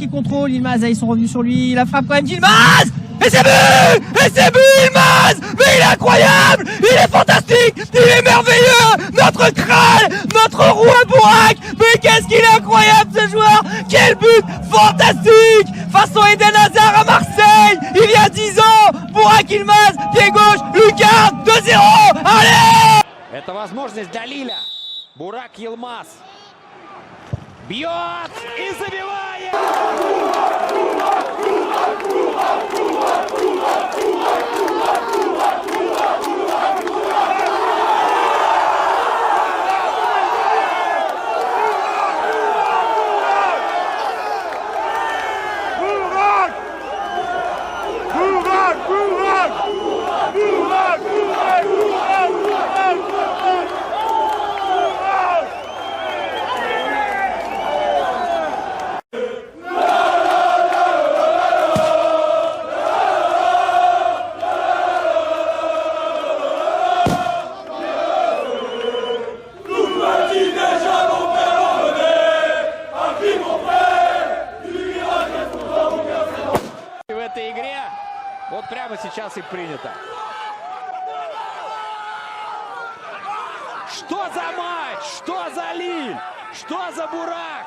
qui contrôle. Ilmaz, là, ils sont revenus sur lui. La frappe quand même d'Ilmaz Et c'est but Et c'est but, Ilmaz Mais il est incroyable Il est fantastique Il est merveilleux Notre crâne Notre roi Bourak Mais qu'est-ce qu'il est incroyable, ce joueur Quel but fantastique Façon Eden Hazard à Marseille Il y a 10 ans Bourak Ilmaz, pied gauche, Lucas, 2-0 Allez Это возможность для Лиля. Бурак Елмаз. Бьет и забивает! Вот прямо сейчас и принято. Что за матч? Что за Лиль? Что за Бурак?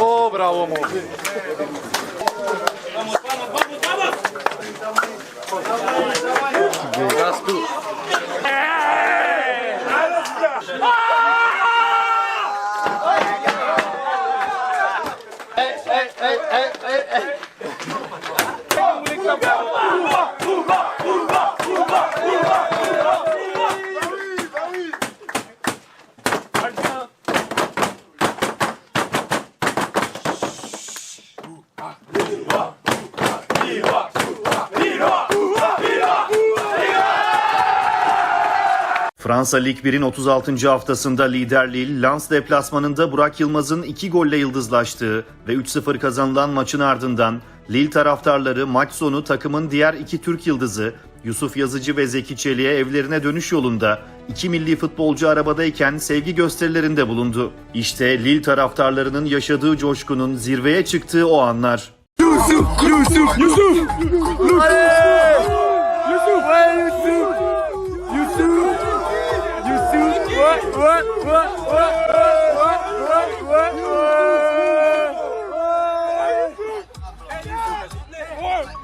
O, hey, hey. Fransa Lig 1'in 36. haftasında lider Lille, Lens deplasmanında Burak Yılmaz'ın 2 golle yıldızlaştığı ve 3-0 kazanılan maçın ardından Lille taraftarları maç sonu takımın diğer iki Türk yıldızı Yusuf Yazıcı ve Zeki Çelik'e evlerine dönüş yolunda iki milli futbolcu arabadayken sevgi gösterilerinde bulundu. İşte Lille taraftarlarının yaşadığı coşkunun zirveye çıktığı o anlar. Yusuf! Yusuf! Yusuf! Yusuf! Ouais, Yusuf! Yusuf!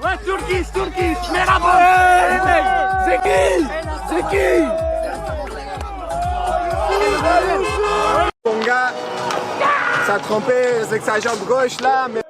Ouais, Turquie, Turquie, mets la balle C'est qui C'est qui Mon gars, ça a trompé, c'est que sa jambe gauche là, mais...